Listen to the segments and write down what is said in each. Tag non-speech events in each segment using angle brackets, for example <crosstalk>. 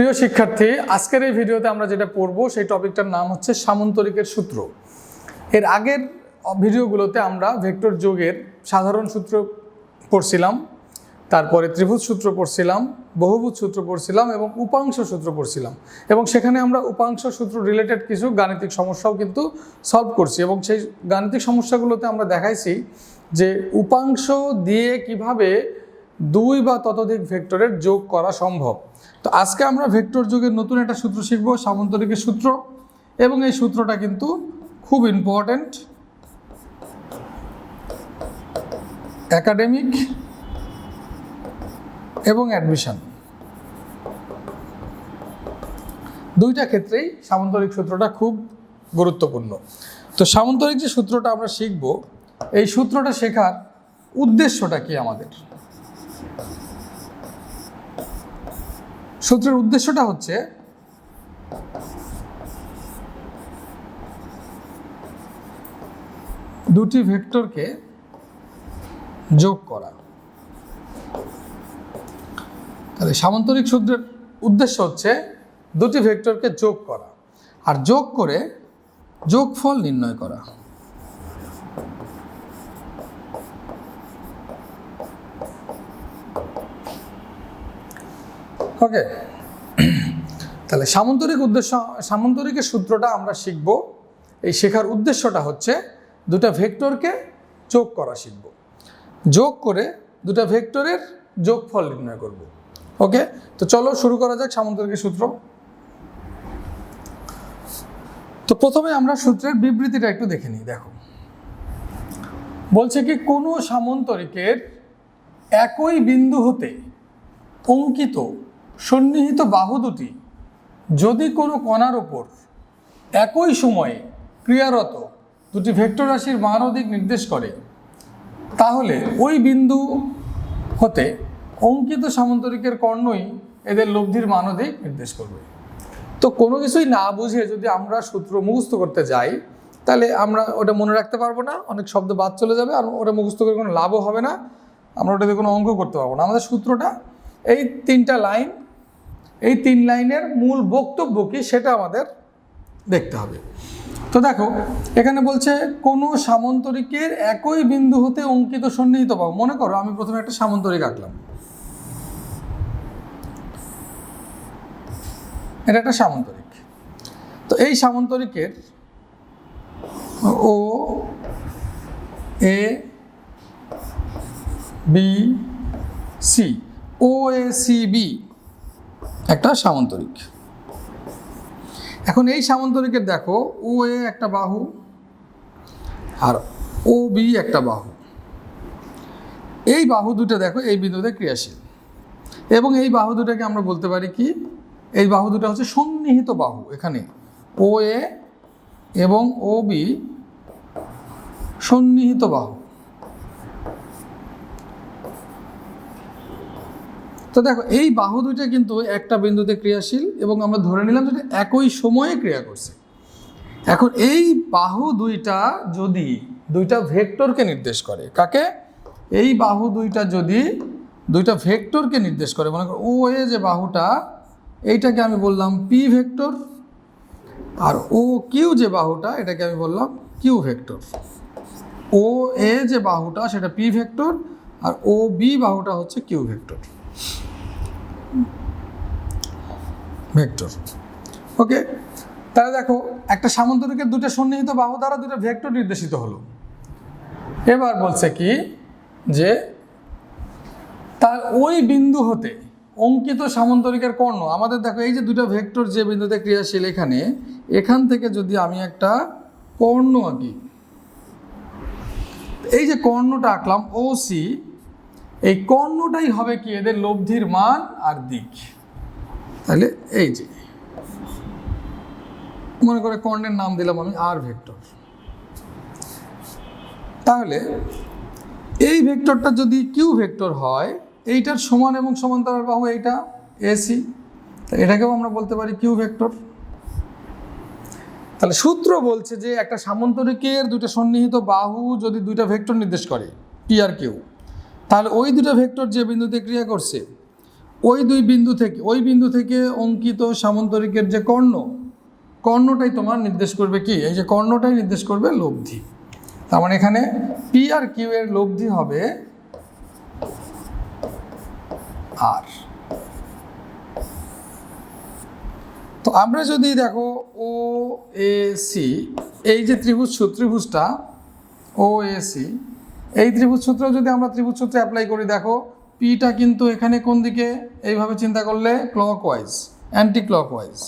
প্রিয় শিক্ষার্থী, আজকের এই ভিডিওতে আমরা যেটা পড়ব সেই টপিকটার নাম হচ্ছে সামন্তরিকের সূত্র। এর আগের ভিডিওগুলোতে আমরা ভেক্টর যোগের সাধারণ সূত্র পড়ছিলাম, তারপরে ত্রিভুজ সূত্র পড়ছিলাম, বহুভুজ সূত্র পড়ছিলাম এবং উপাংশ সূত্র পড়ছিলাম। এবং সেখানে আমরা উপাংশ সূত্র রিলেটেড কিছু গাণিতিক সমস্যাও কিন্তু সলভ করছি এবং সেই গাণিতিক সমস্যাগুলোতে আমরা দেখাইছি যে উপাংশ দিয়ে কীভাবে দুই বা ততোধিক ভেক্টরের যোগ করা সম্ভব। তো আজকে আমরা ভেক্টর যোগের নতুন একটা সূত্র শিখব, সামন্তরিকের সূত্র। এবং এই সূত্রটা কিন্তু খুব ইম্পর্ট্যান্ট একাডেমিক এবং অ্যাডমিশন দুইটা ক্ষেত্রেই সামন্তরিক সূত্রটা খুব গুরুত্বপূর্ণ। তো সামন্তরিক যে সূত্রটা আমরা শিখব, এই সূত্রটা শেখার উদ্দেশ্যটা কি আমাদের? সূত্রের উদ্দেশ্যটা হচ্ছে, দুটি ভেক্টরকে যোগ করা। তাহলে সামান্তরিক সূত্রের উদ্দেশ্য হচ্ছে দুটি ভেক্টরকে যোগ করা, আর যোগ করে যোগফল নির্ণয় করা। ওকে তাহলে সামন্তরিক উদ্দেশ্য, সামন্তরিকের সূত্রটা আমরা শিখব। এই শেখার উদ্দেশ্যটা হচ্ছে দুটা ভেক্টরকে যোগ করা শিখব। যোগ করে দুটা ভেক্টরের যোগফল নির্ণয় করব। ওকে তো চলো শুরু করা যাক সামন্তরিকের সূত্র। তো প্রথমে আমরা সূত্রের বিবৃতিটা একটু দেখে নিই, দেখো। বলছে কি, কোনো সামন্তরিকের একই বিন্দু হতে অঙ্কিত সন্নিহিত বাহু দুটি। যদি কোনো কণার ওপর একই সময়ে ক্রিয়ারত দুটি ভেক্টর রাশির মান অধিক নির্দেশ করে, তাহলে ওই বিন্দু হতে অঙ্কিত সামন্তরিকের কর্ণই এদের লব্ধির মান অধিক নির্দেশ করবে। তো কোনো কিছুই না বুঝে যদি আমরা সূত্র মুখস্থ করতে যাই, তাহলে আমরা ওটা মনে রাখতে পারব না, অনেক শব্দ বাদ চলে যাবে আর ওটা মুখস্থ করে কোনো লাভও হবে না, আমরা ওটাতে কোনো অঙ্ক করতে পারব না। আমাদের সূত্রটা এই তিনটা লাইন এই তিন লাইনের মূল বক্তব্য কি সেটা আমাদের দেখতে হবে। তো দেখো, এখানে বলছে, কোনো সামন্তরিকের একই বিন্দু হতে অঙ্কিত সন্নিহিত পাবো মনে করো, আমি প্রথমে একটা সামন্তরিক আঁকলাম। এটা একটা সামন্তরিক। তো এই সামন্তরিকের O, A, B, C, O, A, C, B একটা সামন্তরিক। এখন এই সামন্তরিকের দেখো, ও এ একটা বাহু আর ও বি একটা বাহু। এই বাহু দুটো দেখো, এই বিন্দুতে ক্রিয়াশীল। এবং এই বাহু দুটাকে আমরা বলতে পারি কি? এই বাহু দুটো হচ্ছে সন্নিহিত বাহু এখানে। ও এ এবং ও বি সন্নিহিত বাহু। তো দেখো, এই বাহু দুইটা কিন্তু একটা বিন্দুতে ক্রিয়াশীল এবং আমরা ধরে নিলাম যেটা একই সময়ে ক্রিয়া করছে। এখন এই বাহু দুইটা যদি দুইটা ভেক্টরকে নির্দেশ করে, কাকে? এই বাহু দুইটা যদি দুইটা ভেক্টরকে নির্দেশ করে, মনে করো ও এ যে বাহুটা, এইটাকে আমি বললাম পি ভেক্টর আর ও কিউ যে বাহুটা, এটাকে আমি বললাম কিউ ভেক্টর। ও এ যে বাহুটা, সেটা পি ভেক্টর আর ও বি বাহুটা হচ্ছে কিউ ভেক্টর। ভেক্টর। ওকে, তাহলে দেখো, একটা সামন্তরিকের দুটো সন্নিহিত বাহু দ্বারা দুটো ভেক্টর নির্দেশিত হলো। এবার বলছে কি, যে তার ওই বিন্দু হতে অঙ্কিত সামন্তরিকের কর্ণ, আমাদের দেখো এই যে দুটো ভেক্টর যে বিন্দুতে ক্রিয়াশীল এখানে, এখান থেকে যদি আমি একটা কর্ণ আঁকি, এই যে কর্ণটা আঁকলাম ও সি এই কর্ণটাই হবে কি? এদের লব্ধির মান আর দিক। তাহলে এই যে, মনে করে কর্ণের নাম দিলাম আমি আর ভেক্টর। তাহলে এই ভেক্টরটা যদি কিউ ভেক্টর হয়, এইটার সমান এবং সমান্তরাল বাহু এইটা এসি এটাকেও আমরা বলতে পারি কিউ ভেক্টর। তাহলে সূত্র বলছে যে একটা সামন্তরিকের দুটো সন্নিহিত বাহু যদি দুইটা ভেক্টর নির্দেশ করে পি আর কিউ তাহলে ওই দুটো ভেক্টর যে বিন্দুতে ক্রিয়া করছে, ওই দুই বিন্দু থেকে ওই বিন্দু থেকে অঙ্কিত সামন্তরিকের যে কর্ণ, কর্ণটাই তোমার নির্দেশ করবে কি? এই যে কর্ণটাই নির্দেশ করবে লব্ধি। তার মানে এখানে পি আর কিউ এর লব্ধি হবে আর তো আমরা যদি দেখো ও এ সি এই যে ত্রিভুজ সূত্র ত্রিভুজটা ও এ সি এই ত্রিভুজ সূত্র যদি আমরা ত্রিভুজ সূত্রে অ্যাপ্লাই করি, দেখো পিটা কিন্তু এখানে কোন দিকে? এইভাবে চিন্তা করলে clockwise anti clock wise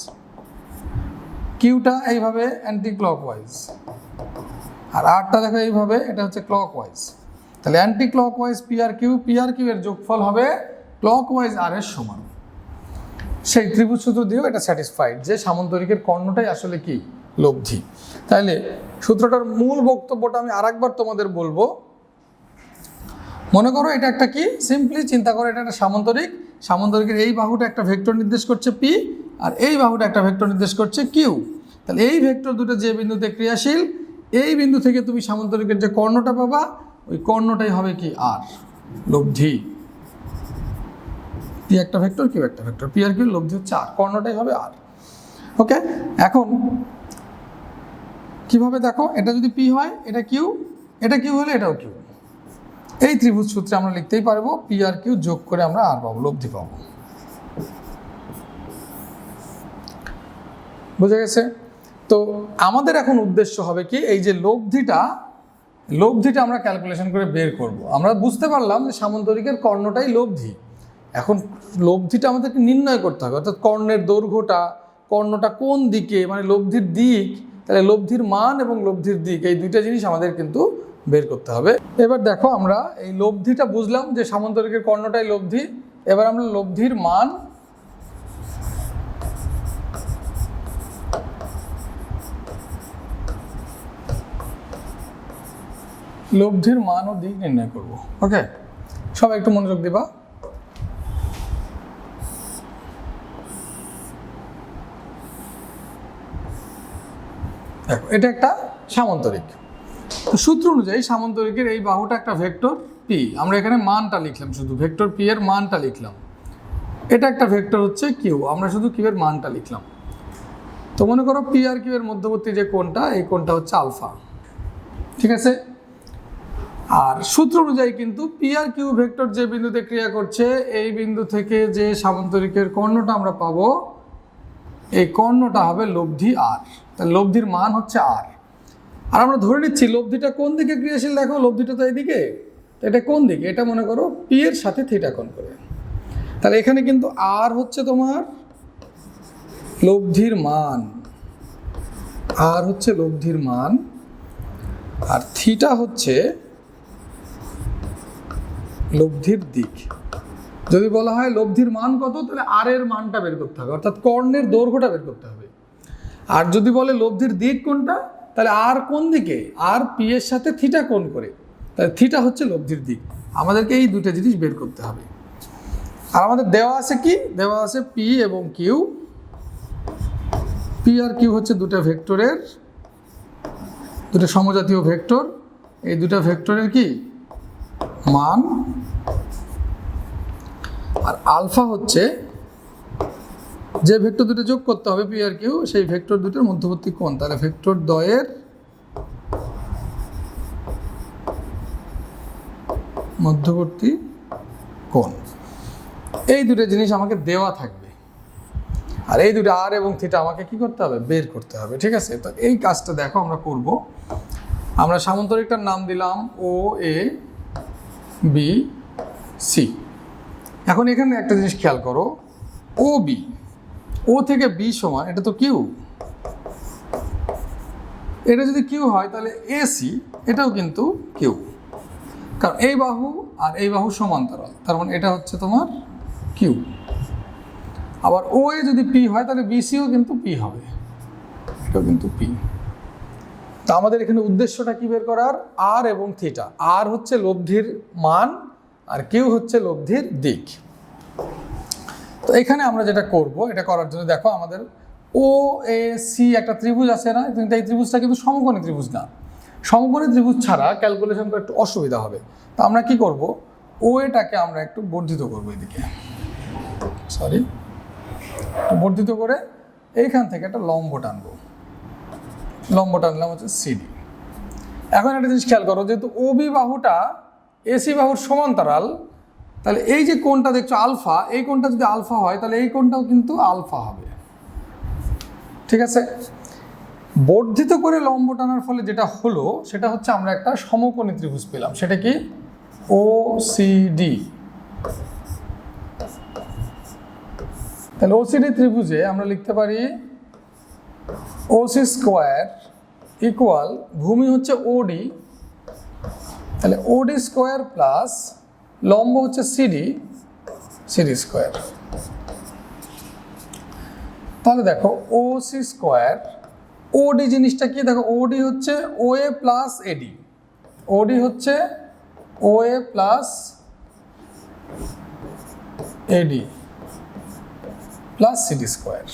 কিউটা এইভাবে অ্যান্টি ক্লক ওয়াইজ আর আরটা দেখো এইভাবে, এটা হচ্ছে ক্লক ওয়াইজ তাহলে অ্যান্টি ক্লক ওয়াইজ পি আর কিউ পি আর কিউ এর যোগফল হবে ক্লক ওয়াইজ আর এর সমান। সেই ত্রিভুজ সূত্র দিয়েও এটা স্যাটিসফাইড যে সামন্তরিকের কর্ণটাই আসলে কি? লব্ধি। তাইলে সূত্রটার মূল বক্তব্যটা আমি আরেকবার তোমাদের বলব। মনে করো এটা একটা কি? সিম্পলি চিন্তা করো, এটা একটা সামন্তরিক। সামন্তরিকের এই বাহুটা একটা ভেক্টর নির্দেশ করছে পি আর এই বাহুটা একটা ভেক্টর নির্দেশ করছে কিউ তাহলে এই ভেক্টর দুটো যে বিন্দুতে ক্রিয়াশীল, এই বিন্দু থেকে তুমি সামন্তরিকের যে কর্ণটা পাবা, ওই কর্ণটাই হবে কি? আর লব্ধি পি একটা ভেক্টর কিউ একটা ভেক্টর। পি আর কিউ লব্ধি হচ্ছে আর কর্ণটাই হবে আর ওকে এখন, কীভাবে দেখো? এটা যদি পি হয়, এটা কিউ এটা কিউ হলে এটাও কিউ এই ত্রিভুজ সূত্রে আমরা লিখতেই পারব পি আর কিউ যোগ করে আমরা আর পাবো, লব্ধি পাবো। বুঝা গেছে? তো আমাদের এখন উদ্দেশ্য হবে কি, এই যে লব্ধিটা লব্ধিটা আমরা ক্যালকুলেশন করে বের করব। আমরা বুঝতে পারলাম যে সামন্তরিকের কর্ণটাই লব্ধি। এখন লব্ধিটা আমাদেরকে নির্ণয় করতে হবে, অর্থাৎ কর্ণের দৈর্ঘ্যটা, কর্ণটা কোন দিকে মানে লব্ধির দিক, তাহলে লব্ধির মান এবং লব্ধির দিক, এই দুইটা জিনিস আমাদের কিন্তু বের করতে হবে। এবার দেখো আমরা এই লব্ধিটা বুঝলাম যে সামন্তরিকের কর্ণটাই লব্ধি। এবার আমরা লব্ধির মান লব্ধির মান ও দিক নির্ণয় করব। ওকে? সবাই একটু মনোযোগ দিবা। দেখো, এটা একটা সামন্তরিক সূত্র অনুযায়ী সামন্তরিকের এই বাহুটা একটা ভেক্টর পি আমরা এখানে মানটা লিখলাম শুধু, ভেক্টর পি এর মানটা লিখলাম। এটা একটা ভেক্টর হচ্ছে কিউ আমরা শুধু কিউ এর মানটা লিখলাম। তো মনে করো পি আর কিউ এর মধ্যবর্তী যে কোণটা, এই কোণটা হচ্ছে আলফা। ঠিক আছে? আর সূত্র অনুযায়ী কিন্তু পি আর কিউ ভেক্টর যে বিন্দুতে ক্রিয়া করছে, এই বিন্দু থেকে যে সামন্তরিকের কর্ণটা আমরা পাবো, এই কর্ণটা হবে লব্ধি আর তাহলে লব্ধির মান হচ্ছে আর আর আমরা ধরে নিচ্ছি লব্ধিটা কোন দিকে ক্রিয়াশীল? দেখো, লব্ধিটা তো এইদিকে। তো এটা কোন দিকে? এটা মনে করো পি এর সাথে থিটা কোণ করে। তাহলে এখানে কিন্তু আর হচ্ছে তোমার লব্ধির মান। আর হচ্ছে লব্ধির মান। আর থিটা হচ্ছে লব্ধির দিক। যদি বলা হয় লব্ধির মান কত, তাহলে আর এর মানটা বের করতে হবে। অর্থাৎ কর্ণের দৈর্ঘ্যটা বের করতে হবে। আর যদি বলে লব্ধির দিক কোনটা? তাহলে আর কোন দিকে? আর পি এর সাথে থিটা কোন করে? তাহলে থিটা হচ্ছে লব্ধির দিক। আমাদেরকে এই দুটো জিনিস বের করতে হবে। আর আমাদের দেওয়া আছে কি? দেওয়া আছে পি এবং কিউ পি আর কিউ হচ্ছে দুটো ভেক্টরের দুটো সমজাতীয় ভেক্টর। এই দুটো ভেক্টরের কি? মান। আর আলফা হচ্ছে যে ভেক্টর দুটো যোগ করতে হবে পি আর কিউ সেই ভেক্টর দুটোর মধ্যবর্তী কোণ। তাহলে ভেক্টর দ্বয়ের মধ্যবর্তী কোণ। এই দুটো জিনিস আমাকে দেওয়া থাকবে। আর এই দুটো আর এবং থিটা আমাকে কি করতে হবে? বের করতে হবে, ঠিক আছে? তো এই কাজটা দেখো, আমরা করব। আমরা সামন্তরিকটার নাম দিলাম ও এ বি সি এখন এখানে একটা জিনিস খেয়াল করো। ও বি ও থেকে বি সমান, এটা তো কিউ। এটা যদি কিউ হয়, তাহলে এসি এটাও কিন্তু কিউ। কারণ এই বাহু আর এই বাহু সমান্তরাল, তার মানে এটা হচ্ছে তোমার কিউ। আবার ও এ যদি পি হয়, তাহলে বিসিও কিন্তু পি হবে। এটাও কিন্তু পি। তা আমাদের এখানে উদ্দেশ্যটা কি বের করার? আর এবং থিটা। আর হচ্ছে লব্ধির মান, আর কিউ হচ্ছে লব্ধির দিক। তো এখানে আমরা যেটা করব, এটা করার জন্য দেখো আমাদের ও এ সি একটা ত্রিভুজ আছে না? কিন্তু এই ত্রিভুজটা কিন্তু সমকোণী ত্রিভুজ না। সমকোণী ত্রিভুজ ছাড়া ক্যালকুলেশন করে একটু অসুবিধা হবে। তো আমরা কি করব? ও এটাকে আমরা একটু বর্ধিত করব এদিকে। সরি বর্ধিত করে এইখান থেকে একটা লম্ব টানবো। লম্ব টানলাম হচ্ছে সিডি এখন একটা জিনিস খেয়াল করো, যেহেতু ওবি বাহুটা এসি বাহুর সমান্তরাল তাহলে এই যে কোণটা দেখছ, আলফা, এই কোণটা যদি আলফা হয়, তাহলে এই কোণটাও কিন্তু আলফা হবে। ঠিক আছে? বর্ধিত করে লম্ব টানার ফলে যেটা হলো, সেটা হচ্ছে আমরা একটা সমকোণী ত্রিভুজ পেলাম। সেটা কি? ও ডি তাহলে ওসিডি ত্রিভুজে আমরা লিখতে পারি ওসি স্কোয়ার ইকুয়াল ভূমি হচ্ছে ওডি তাহলে ওডি স্কোয়ার প্লাস লম্ব হচ্ছে সিডি সিডি স্কোয়ার। তাহলে দেখো ও সি স্কোয়ার ওডি জিনিসটা কি? দেখো ওডি হচ্ছে O A plus AD OD হচ্ছে O A plus AD plus CD square.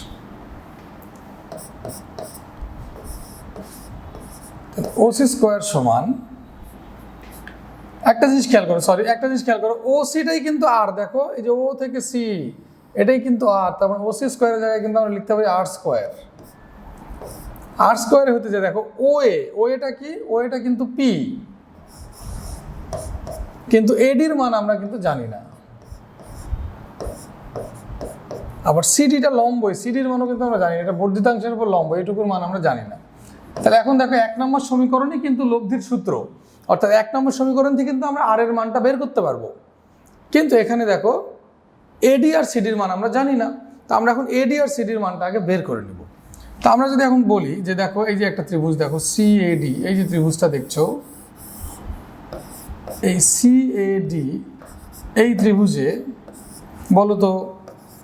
OC square সমান একটা জিনিস খেয়াল করো সরি একটা জিনিস খেয়াল করো ও সিটাই কিন্তু আর দেখো, এই যে ও থেকে সি এটাই কিন্তু আর তার মানে সি স্কোয়ারের জায়গায় কিন্তু আমরা লিখতে পারি আর স্কোয়ার আর স্কোয়ারে হতে যায়, দেখো ও এ ও এটা কি? ও এটা কিন্তু পি কিন্তু এডির মান আমরা কিন্তু জানি না। আবার সিডিটা লম্ব সিডির মানও কিন্তু আমরা জানি এটা বর্ধিতাংশের উপর লম্ব এটুকুর মান আমরা জানি না। তাহলে এখন দেখো, এক নম্বর সমীকরণই কিন্তু লব্ধির সূত্র। অর্থাৎ এক নম্বর সমীকরণ থেকে কিন্তু আমরা আর এর মানটা বের করতে পারব। কিন্তু এখানে দেখো এডি আর সিডির মান আমরা জানি না। তো আমরা এখন এডি আর সিডির মানটা আগে বের করে নেব। তো আমরা যদি এখন বলি যে দেখো, এই যে একটা ত্রিভুজ, দেখো সি সিএডি এই যে ত্রিভুজটা দেখছ, এই সি সিএডি এই ত্রিভুজে বলো তো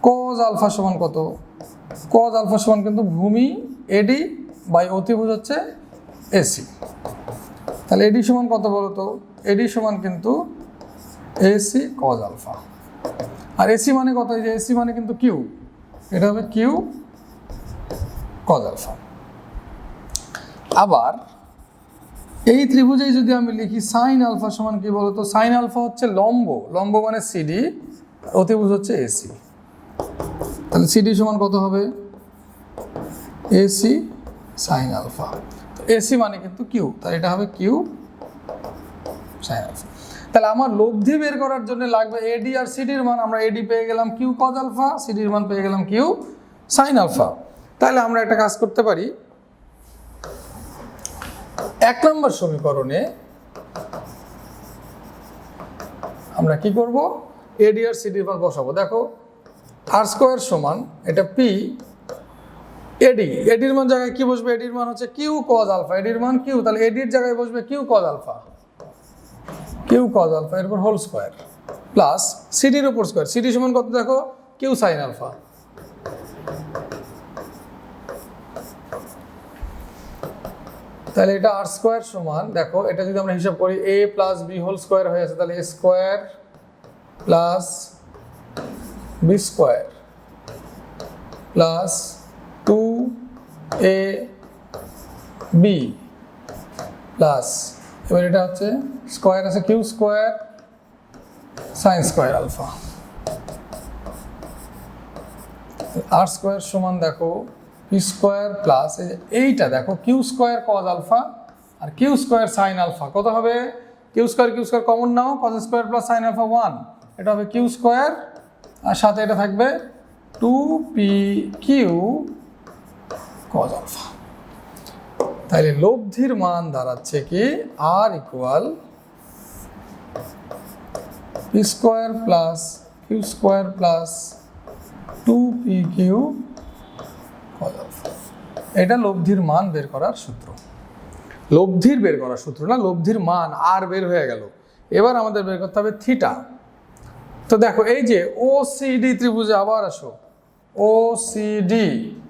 কজ আলফা সমান কত? কজ আলফা সমান কিন্তু ভূমি এডি বাই অতিভুজ হচ্ছে এসি তাহলে এডি সমান কত বলো তো? এডি সমান কিন্তু এসি কজ আলফা আর এসি মানে কত? যে এসি মানে কিন্তু কিউ এটা হবে কিউ কজ আলফা আবার এই ত্রিভুজেই যদি আমি লিখি সাইন আলফা সমান কি বলতো সাইন আলফা হচ্ছে লম্ব। লম্ব মানে সিডি অতিভুজ হচ্ছে এসি তাহলে সিডি সমান কত হবে? এসি সাইন আলফা এসি মানে কিন্তু কিউ, তাহলে এটা হবে কিউ তাহলে আমার লব্ধি বের করার জন্য লাগবে এডি আর সিডির মান, আমরা এডি পেয়ে গেলাম কিউ কজ আলফা সিডির মান পেয়ে গেলাম কিউ সাইন আলফা। তাহলে আমরা একটা কাজ করতে পারি। এক নম্বর সমীকরণে আমরা কি করব? এডি আর সিডির মান বসাবো। দেখো আর স্কোয়ার সমান, এটা পি এডি, এডির মান জায়গায় কি বসবে? এডির মান হচ্ছে কিউ কজ আলফা। এডির মান কিউ, তাহলে এডির জায়গায় বসবে Q cos alpha. Q cos alpha, এরপর হোল স্কোয়ার প্লাস সিডির উপর স্কোয়ার সিডি সমান কত দেখো? Q sine alpha. তাহলে এটা আর স্কোয়ার সমান, দেখো, এটা যদি আমরা হিসাব করি A plus B whole square হয়ে আছে, তাহলে A square plus B square plus A B plus এবার এটা হচ্ছে স্কোয়ার আছে Q square sine square alpha R square সমান দেখো পি স্কোয়ার প্লাস এইটা দেখো কিউ স্কোয়ার কজ আলফা আর কিউ স্কোয়ার সাইন আলফা কত হবে? Q square Q square common নাও cos square plus sine alpha one এটা হবে কিউ স্কোয়ার আর সাথে এটা থাকবে two P Q cos alpha তাহলে লব্ধির মান দাঁড়াচ্ছে কি R equal P square plus Q square plus two P Q cos alpha এটা লব্ধির মান বের করার সূত্র। লব্ধির বের করার সূত্র না, লব্ধির মান আর বের হয়ে গেল। এবার আমাদের বের করতে হবে থিটা তো দেখো, এই যে ও সিডি ত্রিভুজে আবার আসো। ও সিডি ও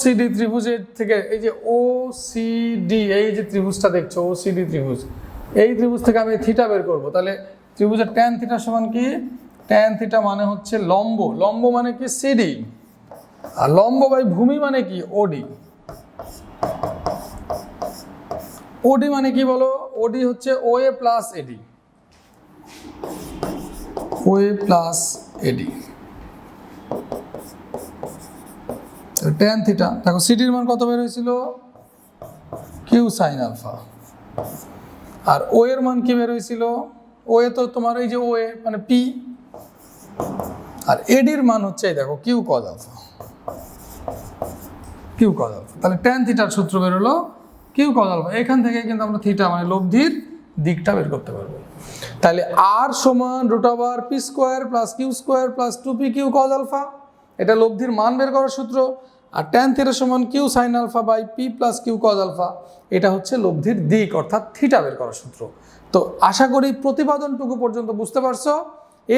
সিডি ত্রিভুজের থেকে, এই যে ও সিডি এই যে ত্রিভুজটা দেখছ ও সিডি ত্রিভুজ, এই ত্রিভুজ থেকে আমি থিটা বের করব। তাহলে ত্রিভুজের ট্যান থিটা সমান কি? ট্যান থিটা মানে হচ্ছে লম্ব। লম্ব মানে কি? সিডি আর লম্ব বাই ভূমি মানে কি? ওডি ওডি মানে কি বলো? ওডি হচ্ছে O A plus AD O A plus AD tan theta দেখো সিডির মান কত বের হয়েছিল? কিউ সাইন আলফা আর ও এর মান কি বের হয়েছিল? ও এ তো তোমার এই যে ও এ মানে পি আর এডির মান হচ্ছে দেখো Q cos alpha Q cos alpha তাহলে টেন থিটার সূত্র বেরোলো কিউ কজ আলফা এখান থেকে কিন্তু আমরা থিটা মানে লব্ধির দিকটা বের করতে পারব। তাহলে আর সমান root over P square plus Q square plus two P Q cos alpha এটা লব্ধির মান বের করার সূত্র। আর ট্যান থিটা সমান Q sine alpha by P plus Q cos alpha এটা হচ্ছে লব্ধির দিক, অর্থাৎ থিটা বের করার সূত্র। তো আশা করি প্রতিপাদনটুকু পর্যন্ত বুঝতে পারছ।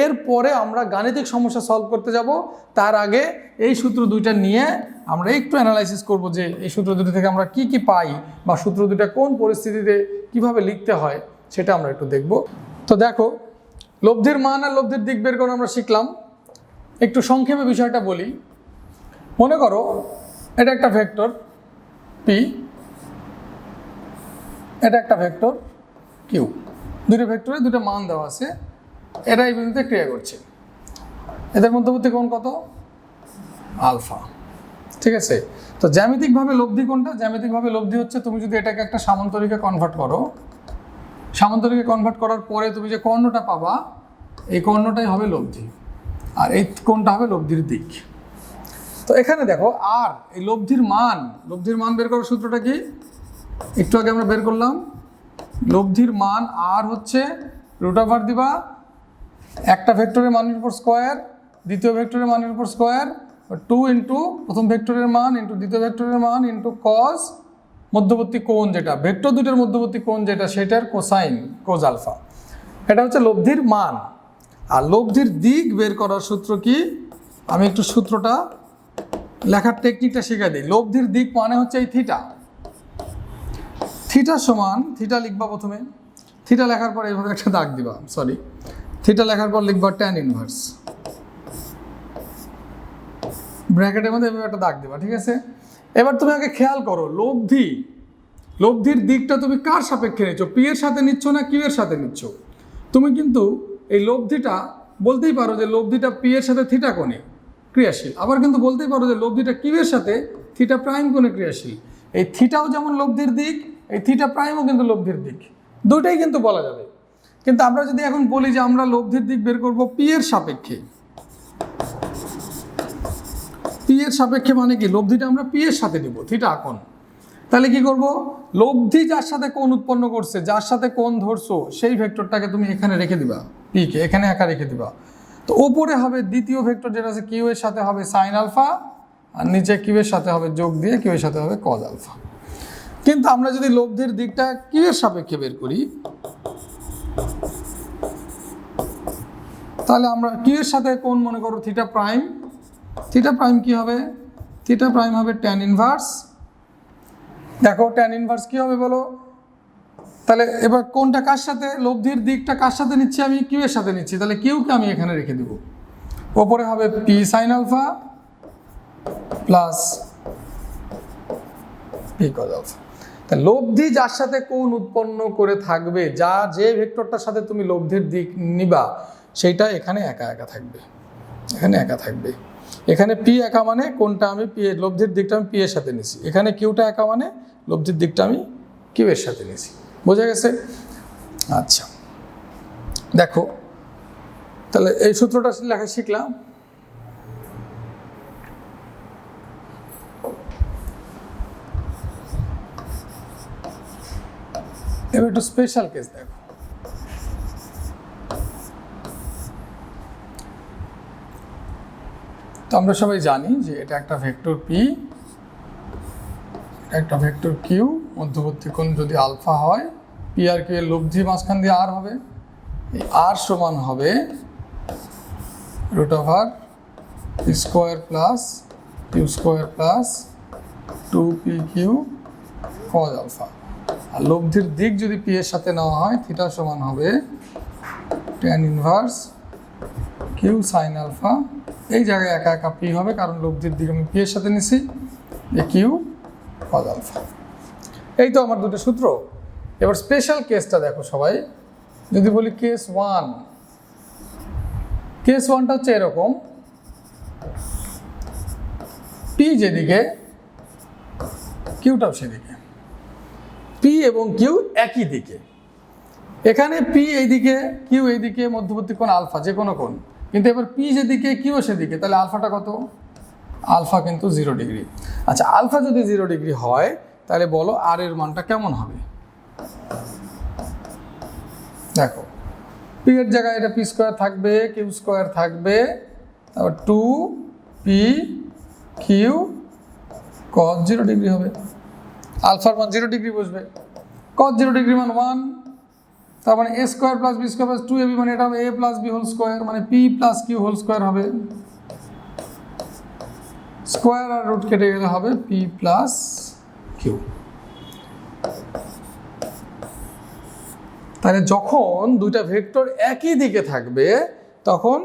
এরপরে আমরা গাণিতিক সমস্যা সলভ করতে যাব। তার আগে এই সূত্র দুইটা নিয়ে আমরা একটু অ্যানালাইসিস করব যে এই সূত্র দুটো থেকে আমরা কি কি পাই বা সূত্র দুটা কোন পরিস্থিতিতে কীভাবে লিখতে হয়, সেটা আমরা একটু দেখব। তো দেখো, লব্ধির মান আর লব্ধির দিক বের করে আমরা শিখলাম। একটু সংক্ষেপে বিষয়টা বলি। মনে করো, এটা একটা ভেক্টর পি এটা একটা ভেক্টর কিউ দুটো ভেক্টরে দুটো মান দেওয়া আছে এরা এই বিন্দুতে ক্রিয়া করছে। এদের মধ্যবর্তী কোণ কত? আলফা। ঠিক আছে? তো জ্যামিতিকভাবে লব্ধি কোনটা জ্যামিতিকভাবে লব্ধি হচ্ছে তুমি যদি এটাকে একটা সামান্তরিকে কনভার্ট করো, সামান্তরিকে কনভার্ট করার পরে তুমি যে কর্ণটা পাবা, এই কর্ণটাই হবে লব্ধি। আর এই কোণটা হবে লব্ধির দিক। তো এখানে দেখো, আর, এই লব্ধির মান লব্ধির মান বের করার সূত্রটা কি? একটু আগে আমরা বের করলাম। লব্ধির মান আর হচ্ছে রুট ওভার দিবা, একটা ভেক্টরের মানের উপর স্কোয়ার দ্বিতীয় ভেক্টরের মানের উপর স্কোয়ার টু ইন্টু প্রথম ভেক্টরের মান ইন্টু দ্বিতীয় ভেক্টরের মান ইন্টু কস মধ্যবর্তী কোণ যেটা, ভেক্টর দুটোর মধ্যবর্তী কোণ যেটা, সেটার কোসাইন কোজ আলফা এটা হচ্ছে লব্ধির মান। আর লব্ধির দিক বের করার সূত্র কি? আমি একটু সূত্রটা লেখার টেকনিকটা শিখাই দিই। লব্ধির দিক মানে হচ্ছে এই থিটা থিটা সমান থিটা লিখবা প্রথমে। থিটা লেখার পর এইভাবে একটা দাগ দিবা সরি থিটা লেখার পর লিখবা ট্যান ইনভার্স ব্র্যাকেটের মধ্যে এভাবে একটা দাগ দিবা, ঠিক আছে? এবার তুমি আগে খেয়াল করো, লব্ধি। লব্ধির দিকটা তুমি কার সাপেক্ষে নিচ্ছ? পি এর সাথে নিচ্ছ না কিউ এর সাথে নিচ্ছ? তুমি কিন্তু এই লব্ধিটা বলতেই পারো যে লব্ধিটা পি এর সাথে থিটা কোণে। ক্রিয়াশীল। আবার কিন্তু বলতেই পারো যে লব্ধিটা কিউ এর সাথে, থিটা প্রাইম কোণে ক্রিয়াশীল। এই থিটাও যেমন লব্ধির দিক, এই থিটা প্রাইমও কিন্তু লব্ধির দিক। দুইটাই কিন্তু বলা যাবে। কিন্তু আমরা যদি এখন বলি যে আমরা লব্ধির দিক বের করব পি এর সাপেক্ষে, পি এর সাপেক্ষে মানে কি? লব্ধিটা আমরা পি এর সাথে নিব থিটা কোণ। তাহলে কি করব? লব্ধি যার সাথে কোন উৎপন্ন করছে, যার সাথে কোন ধরছো, সেই ভেক্টরটাকে তুমি এখানে রেখে দিবা, পি কে, এখানে একা রেখে দিবা। তো ওপরে হবে দ্বিতীয় ভেক্টর যেটা আছে কিউ এর সাথে হবে সাইন আলফা, আর নিচে কিউ এর সাথে হবে যোগ দিয়ে কিউ এর সাথে হবে কজ আলফা। কিন্তু আমরা যদি লব্ধির দিকটা কিউ এর সাপেক্ষে বের করি, তাহলে আমরা কিউ এর সাথে কোন মনে করো থিটা প্রাইম থিটা প্রাইম কি হবে? থিটা প্রাইম হবে ট্যান ইনভার্স দেখো ট্যান ইনভার্স কি হবে বলো? তাহলে এবার কোনটা কার সাথে, লব্ধির দিকটা কার সাথে নিচ্ছি আমি, কিউ এর সাথে নিচ্ছি? তাহলে কিউকে আমি এখানে রেখে দেব? ওপরে হবে P sine alpha plus P cos alpha লব্ধি যার সাথে কোন উৎপন্ন করে থাকবে, যা যে ভেক্টরটার সাথে তুমি লব্ধির দিক নিবা, সেইটা এখানে একা একা থাকবে। এখানে একা থাকবে। এখানে পি একা মানে কোনটা আমি পি লব্ধির দিকটা আমি পি এর সাথে নিছি। এখানে কিউটা একা মানে লব্ধির দিকটা আমি কিউ এর সাথে নিছি। বোঝা গেছে? আচ্ছা। দেখো, তাহলে এই সূত্রটা লেখা শিখলাম। এবার একটু স্পেশাল কেস দেখো। তো আমরা সবাই জানি যে এটা একটা ভেক্টর পি একটা ভেক্টর কিউ, মধ্যবর্তী কোণ যদি আলফা হয় পি আর কিউ এর লব্ধি মাঝখান দিয়ে আর হবে, এই আর সমান হবে root over square plus Q square plus two P Q cos alpha আর লব্ধির দিক যদি পি এর সাথে নেওয়া হয় থিটা সমান হবে tan inverse Q sine alpha এই জায়গায় একা একা পি হবে, কারণ লব্ধির দিক আমি পি এর সাথে নিছি যে কিউ কজ আলফা এই তো আমার দুটো সূত্র। এবার স্পেশাল কেসটা দেখো সবাই। যদি বলি কেস ওয়ান কেস ওয়ানটা হচ্ছে এরকম। পি যেদিকে কিউটাও সেদিকে। পি এবং কিউ একই দিকে। এখানে পি এইদিকে কিউ এইদিকে মধ্যবর্তী কোণ আলফা যে কোনো কোণ। কিন্তু এবার পি যেদিকে কিউ সেদিকে, তাহলে আলফাটা কত? আলফা কিন্তু জিরো ডিগ্রি। আচ্ছা আলফা যদি জিরো ডিগ্রি হয়, তাহলে বলো আর এর মানটা কেমন হবে? দেখো পি এর জায়গায় এটা পি স্কোয়ার থাকবে কিউ স্কোয়ার থাকবে, তারপর two P Q cos zero degree হবে। আলফার মান জিরো ডিগ্রি বসবে। কস জিরো ডিগ্রি মান ওয়ান তার মানে A square plus B square plus two A B মানে এটা হবে A plus B whole square মানে P plus Q whole square হবে। স্কোয়ার আর রুট কেটে গেলে হবে পি প্লাস কিউ। তাহলে যখন দুইটা ভেক্টর একই দিকে থাকবে, তখন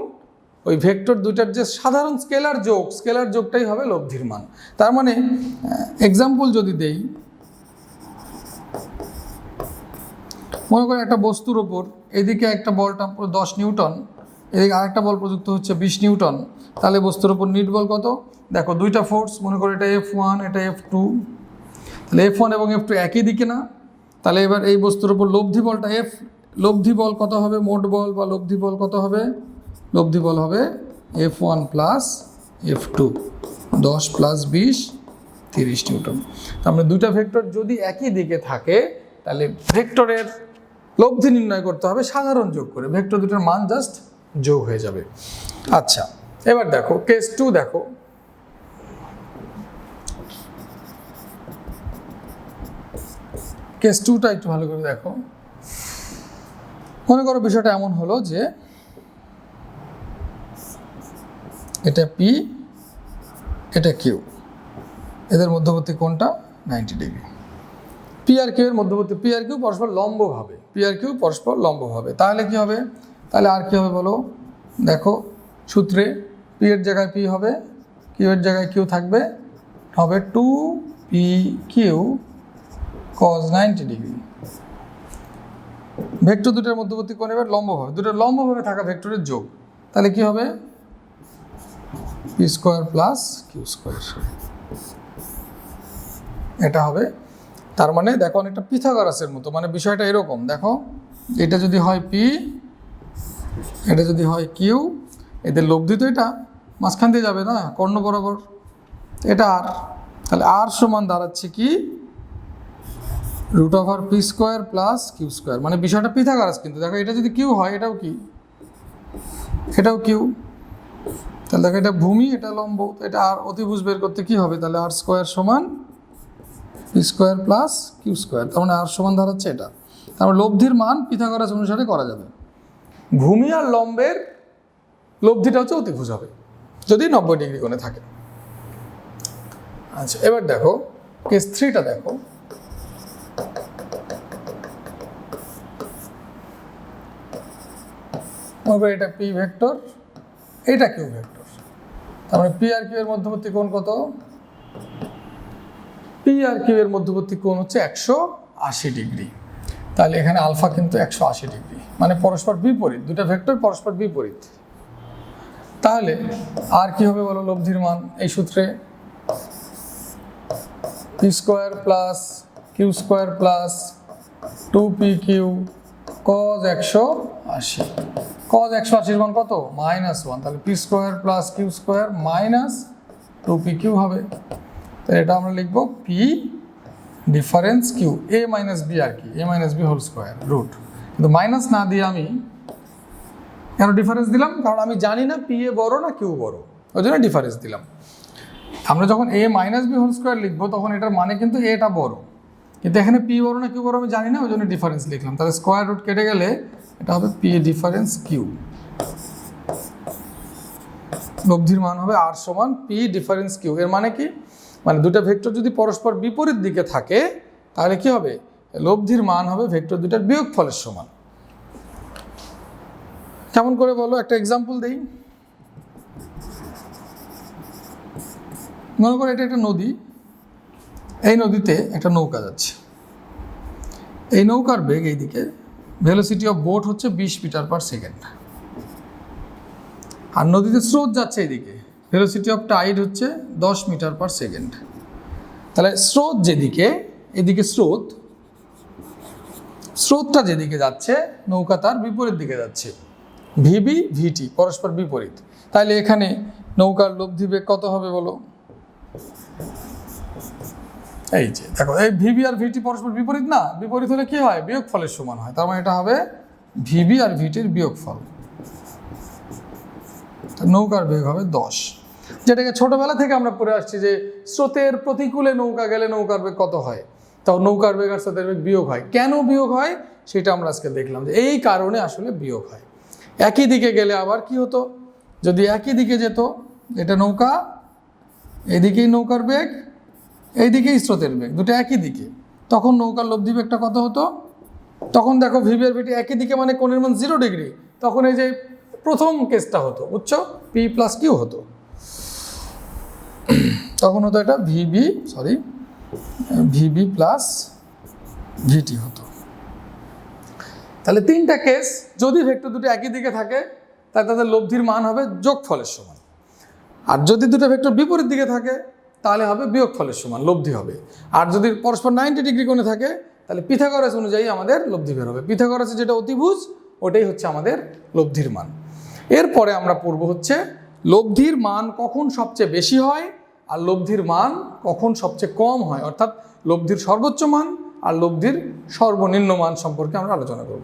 ওই ভেক্টর দুইটার যে সাধারণ স্কেলার যোগ, স্কেলার যোগটাই হবে লব্ধির মান। তার মানে এক্সাম্পল যদি দেই, মনে করেন একটা বস্তুর ওপর, এদিকে একটা বলটা দশ নিউটন এদিকে আরেকটা বল প্রযুক্ত হচ্ছে বিশ নিউটন। তাহলে বস্তুর ওপর নিট বল কত? দেখো, দুইটা ফোর্স মনে করো এটা এফ ওয়ান এটা এফ টু তাহলে এফ ওয়ান এবং এফ টু একই দিকে না? তাহলে এবার এই বস্তুর ওপর লব্ধি বলটা এফ লব্ধি বল কত হবে? মোট বল বা লব্ধি বল কত হবে? লব্ধি বল হবে F one plus F two দশ প্লাস বিশ, তিরিশ নিউটন। তার মানে দুইটা ভেক্টর যদি একই দিকে থাকে, তাহলে ভেক্টরের লব্ধি নির্ণয় করতে হবে সাধারণ যোগ করে। ভেক্টর দুটোর মান জাস্ট যোগ হয়ে যাবে। আচ্ছা এবার দেখো কেস টু দেখো। কেস টুটা একটু ভালো করে দেখো। মনে করো বিষয়টা এমন হলো যে এটা পি এটা কিউ এদের মধ্যবর্তী কোণটা নাইনটি ডিগ্রি পি আর কিউ এর মধ্যবর্তী পি আর কিউ পরস্পর লম্বভাবে পি আর কিউ পরস্পর লম্বভাবে। তাহলে কি হবে? তাহলে আর কী হবে বলো? দেখো, সূত্রে পি এর জায়গায় পি হবে কিউ এর জায়গায় কিউ থাকবে, হবে two P Q cos ninety degree vector দুটোর মধ্যবর্তী কোণ এবার লম্বভাবে দুটো লম্বভাবে থাকা ভেক্টরের যোগ। তাহলে কি হবে? P square plus Q square এটা হবে। তার মানে দেখো অনেকটা পিথাগরাসের মতো। মানে বিষয়টা এরকম। দেখো, এটা যদি হয় পি এটা যদি হয় কিউ এদের লব্ধি তো এটা, মাঝখান দিয়ে যাবে না, কর্ণ বরাবর। এটা আর তাহলে আর সমান দাঁড়াচ্ছে কি? Root over P square plus Q square মানে বিষয়টা পিথাগরাস কিন্তু। দেখো, এটা যদি কিউ হয়, এটাও কি? এটাও কিউ তাহলে দেখো, এটা ভূমি, এটা লম্ব এটা আর অতিভুজ বের করতে কি হবে? তাহলে আর স্কোয়ার সমান P square plus Q square তার মানে আর সমান দাঁড়াচ্ছে এটা। তারপর লব্ধির মান পিথাগরাস অনুসারে করা যাবে। ভূমি আর লম্বের লব্ধিটা হচ্ছে অতিভুজ হবে, যদি নব্বই ডিগ্রি কোণে থাকে। আচ্ছা এবার দেখো, কেস থ্রিটা দেখো। করো এটা পি ভেক্টর, এটা কিউ ভেক্টর। তার মানে পি আর কিউ এর মধ্যবর্তী কোণ কত? পি আর কিউ এর মধ্যবর্তী কোণ হচ্ছে একশো আশি ডিগ্রি। তাহলে এখানে আলফা কিন্তু একশো আশি ডিগ্রি। মানে পরস্পর বিপরীত, দুটা ভেক্টর পরস্পর বিপরীত। তাহলে আর কি হবে বলো লব্ধির মান? এই সূত্রে P square plus Q square plus two P Q cos একশো আশি। কজ একশো আশির মান কত? মাইনাস ওয়ান তাহলে P square plus Q square minus two P Q হবে। তো এটা আমরা লিখব P difference Q A minus B আর কি A minus B whole square root কিন্তু মাইনাস না দিয়ে আমি কেন ডিফারেন্স দিলাম? কারণ আমি জানি না পি এ বড় না কিউ বড়। ওই জন্য ডিফারেন্স দিলাম। আমরা যখন A minus B whole square লিখব, তখন এটার মানে কিন্তু এটা বড়। কিন্তু এখানে পি বড় না কিউ বড় আমি জানি না, ওই জন্য ডিফারেন্স লিখলাম। তাহলে স্কোয়ার রুট কেটে গেলে এটা হবে পি এ ডিফারেন্স কিউ লব্ধির মান হবে আর সমান পি ডিফারেন্স কিউ এর মানে কি? মানে দুটো ভেক্টর যদি পরস্পর বিপরীত দিকে থাকে, তাহলে কি হবে? লব্ধির মান হবে ভেক্টর দুটার বিয়োগ ফলের সমান। কেমন করে বলো? একটা এক্সাম্পল দেই। মনে করো এটা একটা নদী। এই নদীতে একটা নৌকা যাচ্ছে। এই নৌকার বেগ এইদিকে ভেলোসিটি অফ বোট হচ্ছে বিশ মিটার পার সেকেন্ড আর নদীতে স্রোত যাচ্ছে এদিকে ভেলোসিটি অফ টাইড হচ্ছে দশ মিটার পার সেকেন্ড তাহলে স্রোত যেদিকে, এদিকে স্রোত, স্রোতটা যেদিকে যাচ্ছে, নৌকা তার বিপরীত দিকে যাচ্ছে। ভিবি ভিটি পরস্পর বিপরীত। তাহলে এখানে নৌকার লব্ধি বেগ কত হবে বলো? এই যে, দেখো, এই ভিবি আর ভিটি পরস্পর বিপরীত না, বিপরীত হলে কি হয়? বিয়োগ ফলের সমান হয়। তার মানে এটা হবে ভিবি আর ভিটির বিয়োগ ফল নৌকার বেগ হবে দশ। যেটাকে ছোটবেলা থেকে আমরা পড়ে আসছি যে স্রোতের প্রতিকূলে নৌকা গেলে নৌকার বেগ কত হয়? তাও নৌকার বেগ আর স্রোতের বেগ বিয়োগ হয়। কেন বিয়োগ হয়? সেটা আমরা আজকে দেখলাম যে এই কারণে আসলে বিয়োগ হয়। একই দিকে গেলে আবার কি হতো? যদি একই দিকে যেত, এটা নৌকা, এদিকেই নৌকার বেগ, এইদিকেই স্রোতের বেগ, দুটো একই দিকে। তখন নৌকার লব্ধি বেগটা কত হতো? তখন দেখো ভিভিয়ার ভিটি একই দিকে মানে কোণের মান জিরো ডিগ্রি তখন এই যে প্রথম কেসটা হতো, বুঝছ? পি প্লাস কিউ হতো। <clears throat> তখন হতো এটা VB sorry VB plus VT হতো। তাহলে তিনটা কেস যদি ভেক্টর দুটো একই দিকে থাকে, তাহলে তাদের লব্ধির মান হবে যোগফলের সমান। আর যদি দুটো ভেক্টর বিপরীত দিকে থাকে, তাহলে হবে বিয়োগফলের সমান, লব্ধি হবে। আর যদি পরস্পর নাইনটি ডিগ্রি কোণে থাকে, তাহলে পিথাগরাস অনুযায়ী আমাদের লব্ধি বের হবে। পিথাগরাসে যেটা অতিভুজ, ওটাই হচ্ছে আমাদের লব্ধির মান। এরপরে আমরা পড়ব হচ্ছে লব্ধির মান কখন সবচেয়ে বেশি হয় আর লব্ধির মান কখন সবচেয়ে কম হয়? অর্থাৎ লব্ধির সর্বোচ্চ মান আর লব্ধির সর্বনিম্ন মান সম্পর্কে আমরা আলোচনা করব।